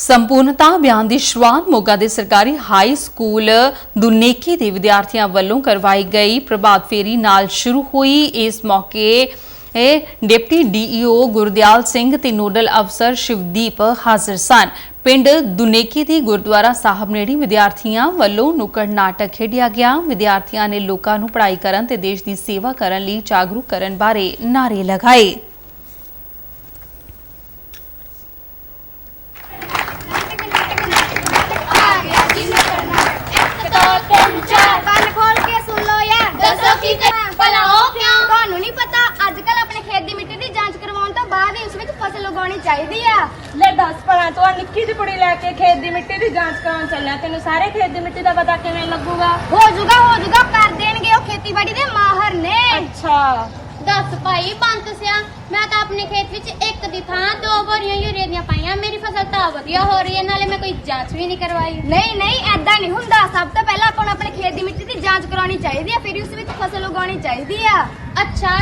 ਸੰਪੂਰਨਤਾ ਅਭਿਆਨ ਦੀ ਸ਼ੁਰੂਆਤ ਮੋਗਾ ਦੇ ਸਰਕਾਰੀ ਹਾਈ ਸਕੂਲ ਦੁਨੇਕੀ ਦੇ ਵਿਦਿਆਰਥੀਆਂ ਵੱਲੋਂ ਕਰਵਾਈ ਗਈ। ਪ੍ਰਭਾਤ ਫੇਰੀ ਨਾਲ ਸ਼ੁਰੂ ਹੋਈ। ਇਸ ਮੌਕੇ ਇਹ ਡਿਪਟੀ ਡੀਈਓ ਗੁਰਦਿਆਲ ਸਿੰਘ ਤੇ ਨੋਡਲ ਅਫਸਰ ਸ਼ਿਵਦੀਪ ਹਾਜ਼ਰ ਸਨ। ਪਿੰਡ ਦੁਨੇਕੀ ਦੀ ਗੁਰਦੁਆਰਾ ਸਾਹਿਬ ਨੇੜੇ ਵਿਦਿਆਰਥੀਆਂ ਵੱਲੋਂ ਨੁੱਕੜ ਨਾਟਕ ਖੇਡਿਆ ਗਿਆ। ਵਿਦਿਆਰਥੀਆਂ ਨੇ ਲੋਕਾਂ ਨੂੰ ਪੜ੍ਹਾਈ ਕਰਨ ਤੇ ਦੇਸ਼ ਦੀ ਸੇਵਾ ਕਰਨ ਲਈ ਜਾਗਰੂਕ ਕਰਨ ਬਾਰੇ ਨਾਅਰੇ ਲਗਾਏ ਕੰਨ ਖੋਲ ਕੇ ਸੁਣ ਲਓ ਯਾਰ ਦੱਸੋ ਕੀ ਕਰ- ਭਲਾ ਉਹ ਕਿਉਂ? ਤੁਹਾਨੂੰ ਨਹੀਂ ਪਤਾ ਅੱਜ ਕੱਲ ਆਪਣੇ ਖੇਤ ਦੀ ਮਿੱਟੀ ਦੀ ਜਾਂਚ ਕਰਵਾਉਣ ਤੋਂ ਬਾਅਦ ਹੀ ਉਸ ਵਿੱਚ ਉਗਾਉਣੀ ਚਾਹੀਦੀ ਆ? ਲੈ ਦੱਸ ਭਲਾ ਤੂੰ ਆਹ ਨਿੱਕੀ ਜਿਹੀ ਕੁੜੀ ਲੈ ਕੇ ਖੇਤ ਦੀ ਮਿੱਟੀ ਦੀ ਜਾਂਚ ਕਰਾਉਣ ਚੱਲਿਆ। ਤੈਨੂੰ ਸਾਰੇ ਖੇਤ ਦੀ ਮਿੱਟੀ ਦਾ ਪਤਾ ਕਿਵੇਂ ਲੱਗੂਗਾ? ਹੋ ਜੂਗਾ ਹੋ ਜੂਗਾ ਕਰ ਦੇਣਗੇ ਉਹ ਖੇਤੀਬਾੜੀ ਦੇ ਮਾਹਰ ਨੇ। ਅੱਛਾ। ਦੱਸ ਭਾਈ ਬੰਤ ਸਿਆ ਮੈਂ ਤਾਂ ਆਪਣੇ ਖੇਤ ਵਿੱਚ ਇੱਕ ਦੀ ਥਾਂ ਦੋ ਬੋਰੀਆਂ ਯੂਰੀਆ ਦੀਆਂ ਪਾਈਆਂ ਮੇਰੀ ਫਸਲ ਤਾਂ ਵਧੀਆ ਹੋ ਰਹੀ ਹੈ ਨਾਲੇ ਮੈਂ ਕੋਈ ਜਾਂਚ ਵੀ ਨਹੀਂ ਕਰਵਾਈ। ਨਹੀਂ ਨਹੀਂ ਐਦਾਂ ਨਹੀਂ ਹੁੰਦਾ। ਸਭ ਤੋਂ ਪਹਿਲਾਂ ਆਪਾਂ ਨੂੰ ਆਪਣੇ ਖੇਤ ਦੀ ਮਿੱਟੀ ਦੀ ਜਾਂਚ ਕਰਾਉਣੀ ਚਾਹੀਦੀ ਆ ਫਿਰ ਉਸ ਵਿੱਚ ਫਸਲ ਉਗਾਉਣੀ ਚਾਹੀਦੀ ਆ। ਅੱਛਾ